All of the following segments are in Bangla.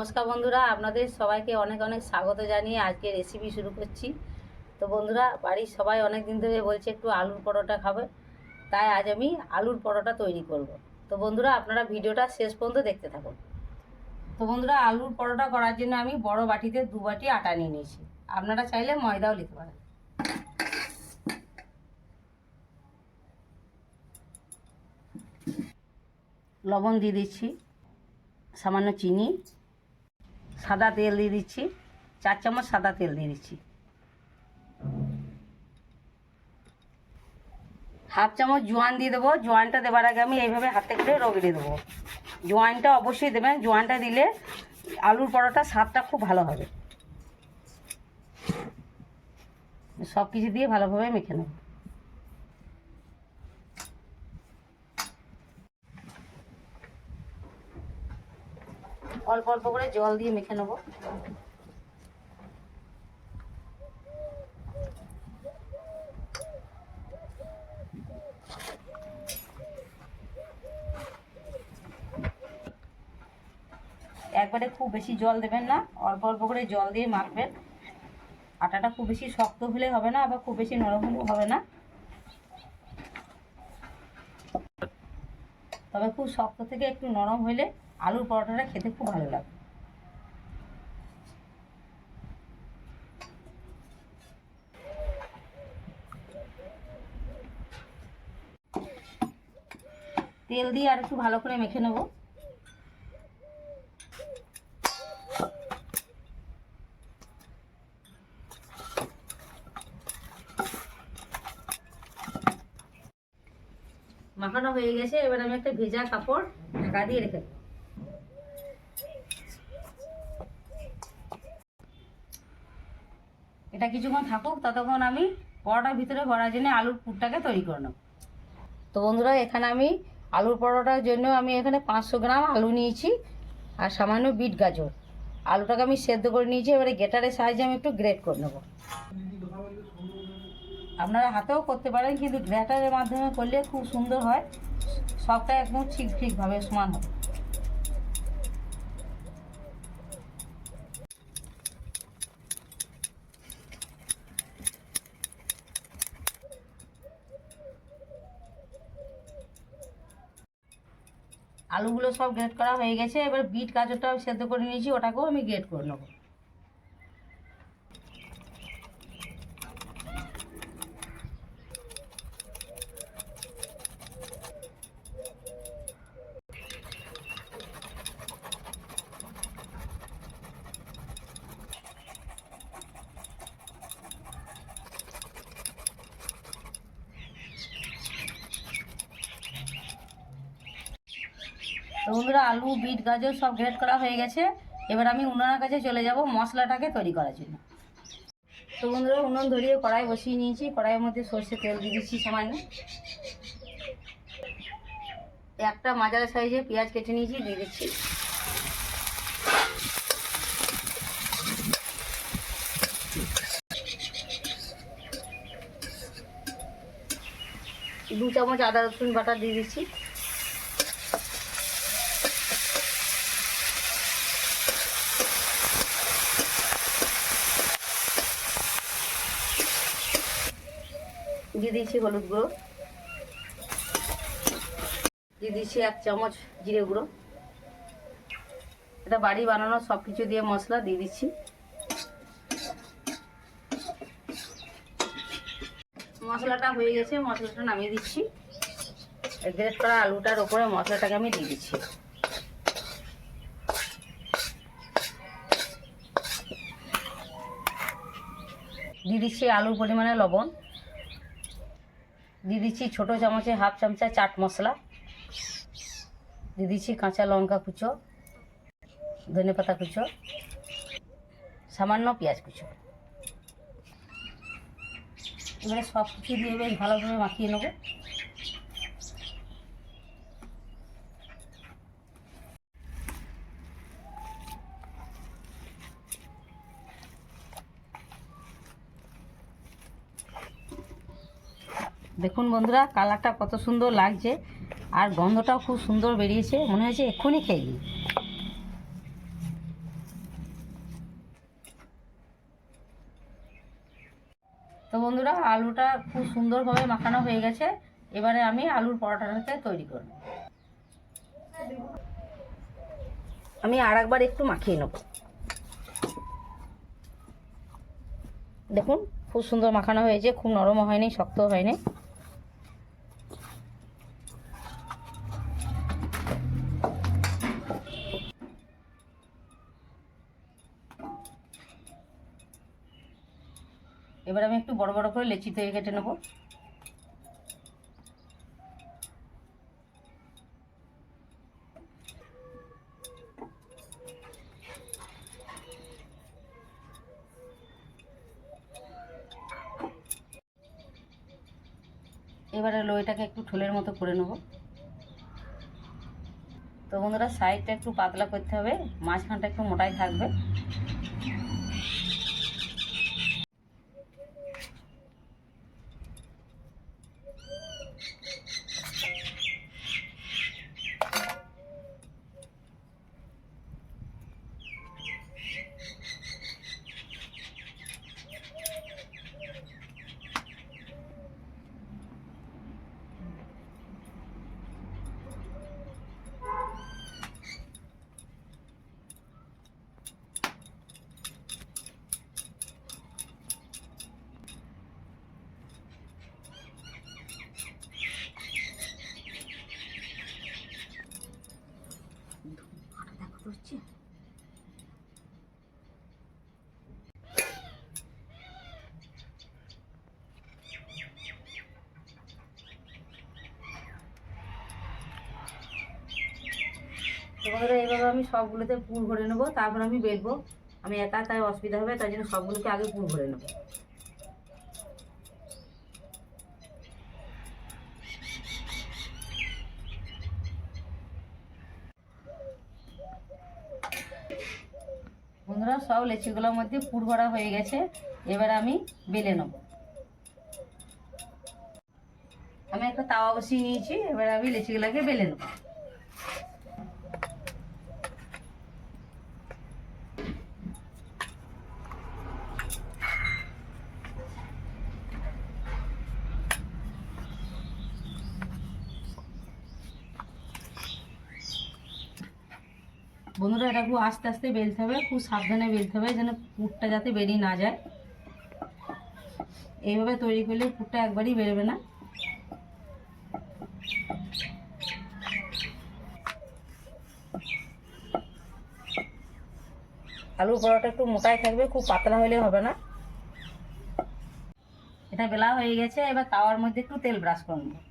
নমস্কার বন্ধুরা, আপনাদের সবাইকে অনেক অনেক স্বাগত জানিয়ে আজকে রেসিপি শুরু করছি। তো বন্ধুরা, বাড়ির সবাই অনেক দিন ধরে বলছে একটু আলুর পরোটা খাবে, তাই আজ আমি আলুর পরোটা তৈরি করব। তো বন্ধুরা, আপনারা ভিডিওটা শেষ পর্যন্ত দেখতে থাকুন। তো বন্ধুরা, আলুর পরোটা করার জন্য আমি বড় বাটিতে দু বাটি আটা নিয়ে নিয়েছি। আপনারা চাইলে ময়দাও নিতে পারেন। লবণ দিয়ে দিচ্ছি, সামান্য চিনি। সাদা তেল দিয়ে দিচ্ছি, চার চামচ সাদা তেল দিয়ে দিচ্ছি। হাফ চামচ জোয়ান দিয়ে দেবো। জোয়ানটা দেবার আগে আমি এইভাবে হাতে করে রগড়ে দেবো। জোয়ানটা অবশ্যই দেবেন। জোয়ানটা দিলে আলুর পরোটা স্বাদটা খুব ভালো হবে। সব কিছু দিয়ে ভালোভাবে মেখে নেব। অল্প অল্প করে জল দিয়ে মেখে নেব। একবারে খুব বেশি জল দেবেন না, অল্প অল্প করে জল দিয়ে মাখবেন। আটাটা খুব বেশি শক্ত হলে হবে না, আবার খুব বেশি নরম হলেও হবে না। তবে খুব শক্ত থেকে একটু নরম হলে আলুর পরোটাটা খেতে খুব ভালো লাগে। তেল দিয়ে আর একটু ভালো করে মেখে নেব। মাখানো হয়ে গেছে, এবার আমি একটা ভেজা কাপড় ঢাকা দিয়ে রেখে দেবো। কিছুক্ষণ থাকুক, ততক্ষণ আমি পরোটার ভিতরে ভরার জন্য আলুর পুরটাকে তৈরি করে নেব। তো বন্ধুরা, এখানে আমি আলুর পরোটার জন্য আমি এখানে পাঁচশো গ্রাম আলু নিয়েছি আর সামান্য বিট গাজর। আলুটাকে আমি সেদ্ধ করে নিয়েছি, এবারে গেটারের সাহায্যে আমি একটু গ্রেট করে নেব। আপনারা হাতেও করতে পারেন, কিন্তু গ্রেটারের মাধ্যমে করলে খুব সুন্দর হয়। সবটা একদম ঠিক ঠিকভাবে সমান হবে। আলুগুলো সব গ্রেট করা হয়ে গেছে, এবার বিট গাজরটাও সেদ্ধ করে নিয়েছি, ওটাকেও আমি গ্রেট করে নেব। তো বন্ধুরা আলু, বিট, গাজর সব গ্রেট করা হয়ে গেছে। এবার আমি উনানের কাছে চলে যাব মশলাটাকে তৈরি করার জন্য। তো বন্ধুরা, উনুন ধরিয়ে কড়াই বসিয়ে নিয়েছি। কড়াইয়ের মধ্যে সর্ষে তেল দিয়ে দিচ্ছি সামান্য। একটা মাজারা সাইজে পেঁয়াজ কেটে নিয়েছি, দিয়ে দিচ্ছি। দু চামচ আদা রসুন বাটা দিয়ে দিচ্ছি। দিয়ে দিচ্ছি হলুদ গুঁড়ো। দিয়ে দিচ্ছি এক চামচ জিরে গুঁড়ো। এটা বাড়ি বানানো সব কিছু দিয়ে মশলা দিয়ে দিচ্ছি। মশলাটা হয়ে গেছে, মশলাটা নামিয়ে দিচ্ছি। গ্রেট করা আলুটার ওপরে মশলাটাকে আমি দিয়ে দিচ্ছি। দিয়ে দিচ্ছি আলুর পরিমাণে লবণ। দিয়ে দিচ্ছি ছোটো চামচে হাফ চামচা চাট মশলা। দিয়ে দিচ্ছি কাঁচা লঙ্কা কুচো, ধনে পাতা কুচো, সামান্য পেঁয়াজ কুচো। এবারে সব কিছু দিয়ে বেশ ভালোভাবে মাখিয়ে নেব। দেখুন বন্ধুরা, কালারটা কত সুন্দর লাগছে আর গন্ধটাও খুব সুন্দর বেরিয়েছে। মনে হয়েছে এক্ষুনি খেয়ে নিই। তো বন্ধুরা, আলুটা খুব সুন্দরভাবে মাখানো হয়ে গেছে। এবারে আমি আলুর পরোটাটাকে তৈরি করব। আমি আর একবার একটু মাখিয়ে নেব। দেখুন, খুব সুন্দর মাখানো হয়েছে। খুব নরমও হয়নি শক্ত হয়নি। এবার আমি একটু বড় বড় করে লেচি থেকে কেটে নেব। এবারে লোয়টাকে একটু ঠোলের মতো করে নেব। তো বন্ধুরা, সাইডটা একটু পাতলা করতে হবে, মাঝখানটা একটু মোটাই থাকবে। এবারে এইভাবে আমি সবগুলোতে পুর ভরে নেব, তারপর আমি বেলবো। আমি একা, তাই অসুবিধা হবে, তাই জন্য সবগুলোকে আগে পুর ভরে নেব। বন্ধুরা, সব লেচিগুলোর মধ্যে পুর ভরা হয়ে গেছে, এবার আমি বেলে নেব। আমি একটা তাওয়া বসিয়ে নিয়েছি, এবার আমি লেচিগুলোকে বেলে নেব। বন্ধুরা, এটা খুব আস্তে আস্তে বেলতে হবে, খুব সাবধানে বেলতে হবে যেন পুরটা যাতে বেরিয়ে না যায়। এইভাবে তৈরি করলে পুরটা একবারই বেরোবে না। আলুর পরোটা একটু মোটাই থাকবে, খুব পাতলা হলে হবে না। এটা বেলা হয়ে গেছে, এবার তাওয়ার মধ্যে একটু তেল ব্রাশ করে নেব।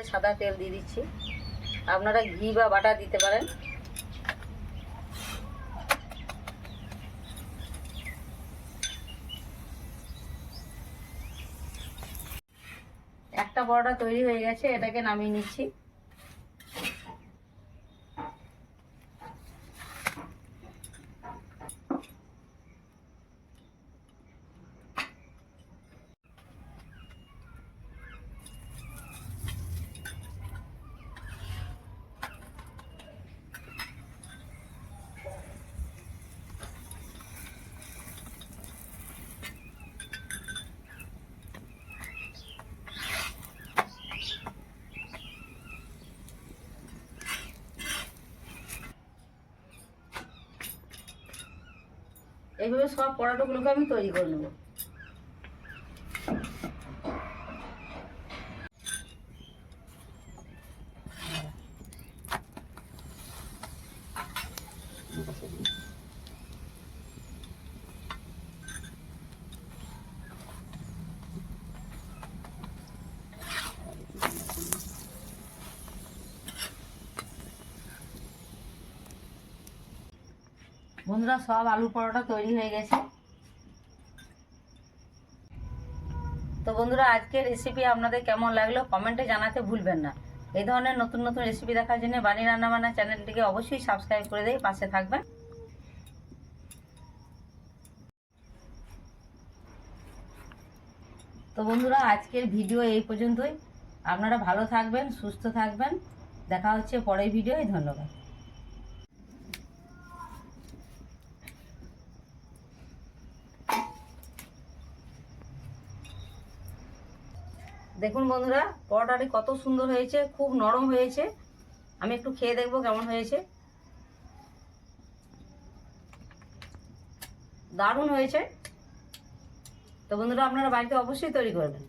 করে সাদা তেল দিয়ে দিচ্ছি। আপনারা ঘি বা বাটা দিতে পারেন। একটা পরোটা তৈরি হয়ে গেছে, এটাকে নামিয়ে নিচ্ছি। এইভাবে সব পরোটাগুলোকে আমি তৈরি করে নেব। বন্ধুরা, সব আলুর পরোটা তৈরি হয়ে গেছে। তো বন্ধুরা, আজকের রেসিপি আপনাদের কেমন লাগল কমেন্টে জানাতে ভুলবেন না। এই ধরনের নতুন নতুন রেসিপি দেখার জন্য বাণী রান্নাবান্না চ্যানেলটিকে অবশ্যই সাবস্ক্রাইব করে দিয়ে পাশে থাকবেন। তো বন্ধুরা, আজকের ভিডিও এই পর্যন্তই। আপনারা ভালো থাকবেন, সুস্থ থাকবেন। দেখা হচ্ছে পরের ভিডিওয় ধন্যবাদ। দেখুন বন্ধুরা, পরোটাটি কত সুন্দর হয়েছে, খুব নরম হয়েছে। আমি একটু খেয়ে দেখব কেমন হয়েছে। দারুণ হয়েছে। তো বন্ধুরা, আপনারা বাড়িতে অবশ্যই তৈরি করবেন।